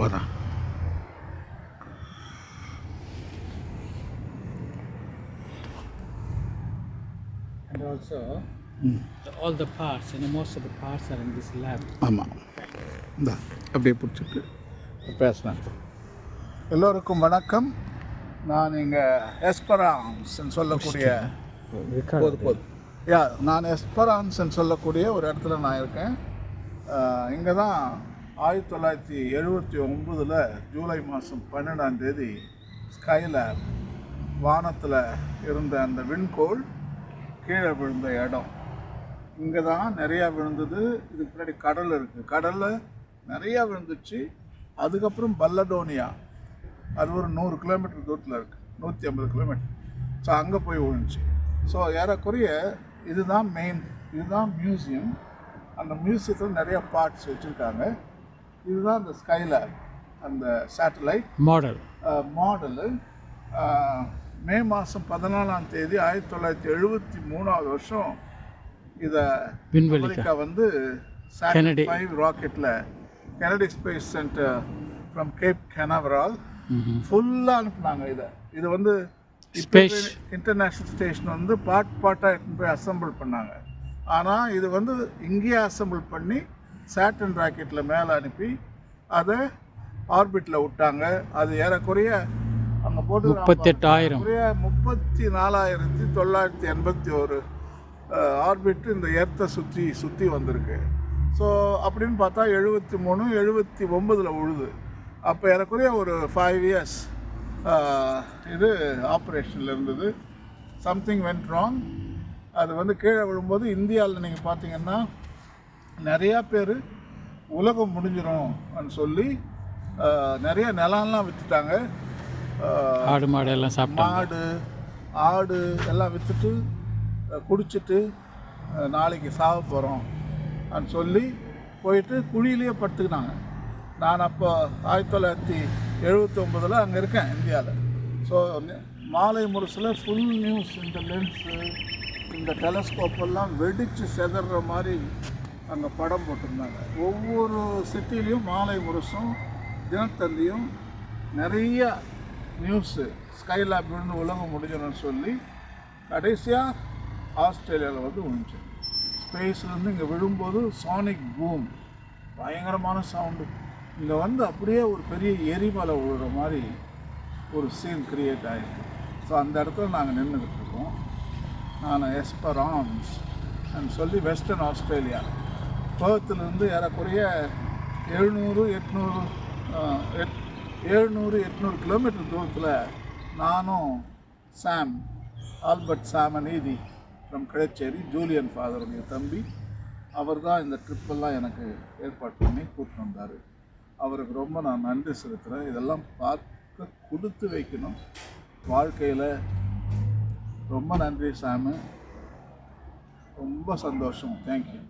வரேன். And also, ம். the, all the parts, you know, most of the parts are in this lab. ஆமாம் இந்த அப்படியே பிடிச்சிட்டு பேசுகிறேன் எல்லோருக்கும் வணக்கம். நான் இங்கே எஸ்பரான்ஸ்ன்னு சொல்லக்கூடிய போது போது. யா நான் எஸ்பரான்ஸ்ன்னு சொல்லக்கூடிய ஒரு இடத்துல நான் இருக்கேன். இங்கே தான் ஆயிரத்தி தொள்ளாயிரத்தி எழுபத்தி ஒம்பதில் ஜூலை மாதம் பன்னெண்டாம் தேதி ஸ்கைல வானத்தில் இருந்த அந்த விண்கோள் கீழே விழுந்த இடம். இங்கே தான் நிறையா விழுந்தது. இதுக்கு முன்னாடி கடல் இருக்குது கடலில் நிறையா விழுந்துச்சு. அதுக்கப்புறம் பல்லடோனியா. அது ஒரு நூறு கிலோமீட்டர் தூரத்தில் இருக்குது நூற்றி ஐம்பது கிலோமீட்டர். ஸோ அங்கே போய் விழுந்துச்சு. ஸோ ஏறக்குறைய இதுதான் மெயின் இதுதான் மியூசியம் அந்த மியூசியத்தில் நிறைய பார்ட்ஸ் வச்சுருக்காங்க. இதுதான் அந்த ஸ்கைலேப் அந்த சேட்டலைட் Model. மாடலு மே மாதம் பதினாலாம் தேதி ஆயிரத்தி தொள்ளாயிரத்தி எழுபத்தி மூணாவது வருஷம் இதை அமெரிக்கா வந்து Kennedy. Five ராக்கெட்டில் Kennedy space center from Cape Canaveral. ஃபுல்லாக அனுப்புனாங்க இதை இது வந்து. இன்டர்நேஷ்னல் ஸ்டேஷன் வந்து பார்ட் பார்ட்டாக எடுத்துன்னு போய் அசெம்பிள் பண்ணாங்க ஆனால் இது வந்து இங்கேயே அசெம்பிள் பண்ணி சாட்டன் ராக்கெட்டில் மேலே அனுப்பி அதை ஆர்பிட்டில் விட்டாங்க. அது ஏறக்குறைய அங்கே போட்டு முப்பத்தெட்டாயிரம். முப்பத்தி நாலாயிரத்தி தொள்ளாயிரத்தி எண்பத்தி ஒரு ஆர்பிட் இந்த எர்த்தை சுற்றி சுற்றி வந்திருக்கு. ஸோ அப்படின்னு பார்த்தா எழுபத்தி மூணு எழுபத்தி ஒம்பதில் உழுது. அப்போ ஏறக்குறைய ஒரு ஃபைவ் இயர்ஸ் இது ஆப்ரேஷனில் இருந்தது. சம்திங் வென்ட் ராங் அது வந்து கீழே விழும்போது இந்தியாவில் நீங்கள் பார்த்தீங்கன்னா நிறையா பேர் உலகம் முடிஞ்சிரும்னு சொல்லி நிறைய நிலம்லாம் விற்றுட்டாங்க ஆடு மாடு எல்லாம் சாப்பிட்டாங்க. மாடு ஆடு எல்லாம் விற்றுட்டு குடிச்சிட்டு நாளைக்கு சாக போகிறோம் சொல்லி போயிட்டு குழியிலேயே படுத்துக்கினாங்க. நான் அப்போ ஆயிரத்தி தொள்ளாயிரத்தி எழுபத்தி ஒம்பதில் அங்கே இருக்கேன் இந்தியாவில் ஸோ மாலை முரசில் ஃபுல் நியூஸ் இந்த லென்ஸு இந்த டெலஸ்கோப் எல்லாம் வெடித்து செதற மாதிரி அங்கே படம் போட்டிருந்தாங்க. ஒவ்வொரு சிட்டிலையும் மாலை முரசும் தினத்தந்தியும் நிறைய நியூஸு ஸ்கைலாப் விழுந்து உலகம் முடிஞ்சிடும்னு சொல்லி கடைசியாக ஆஸ்திரேலியாவில் வந்து விழுந்துச்சு ஸ்பேஸ்லேருந்து இங்கே விழும்போது சானிக் பூம் பயங்கரமான சவுண்டு இங்கே வந்து அப்படியே ஒரு பெரிய எரிமலை விழுற மாதிரி ஒரு சீன் க்ரியேட் ஆகிருக்கு ஸோ அந்த இடத்துல நாங்கள் நின்றுக்கிட்டு இருக்கோம். நான் எஸ்பரான்ஸ் சொல்லி வெஸ்டர்ன் ஆஸ்திரேலியா பேர்த்துலேருந்து ஏறக்குறைய எழுநூறு எட்நூறு எட் எழுநூறு எட்நூறு கிலோமீட்டர் தூரத்தில் நானும் Sam Albert Samaneethi from Kizhacheri Julian ஃபாதருடைய தம்பி அவர் தான் இந்த ட்ரிப்பெல்லாம் எனக்கு ஏற்பாடு பண்ணி கூப்பிட்டு வந்தார். அவருக்கு ரொம்ப நான் நன்றி செலுத்துகிறேன் இதெல்லாம் பார்க்க கொடுத்து வைக்கணும். வாழ்க்கையில் ரொம்ப நன்றி சாமி. ரொம்ப சந்தோஷம். தேங்க்யூ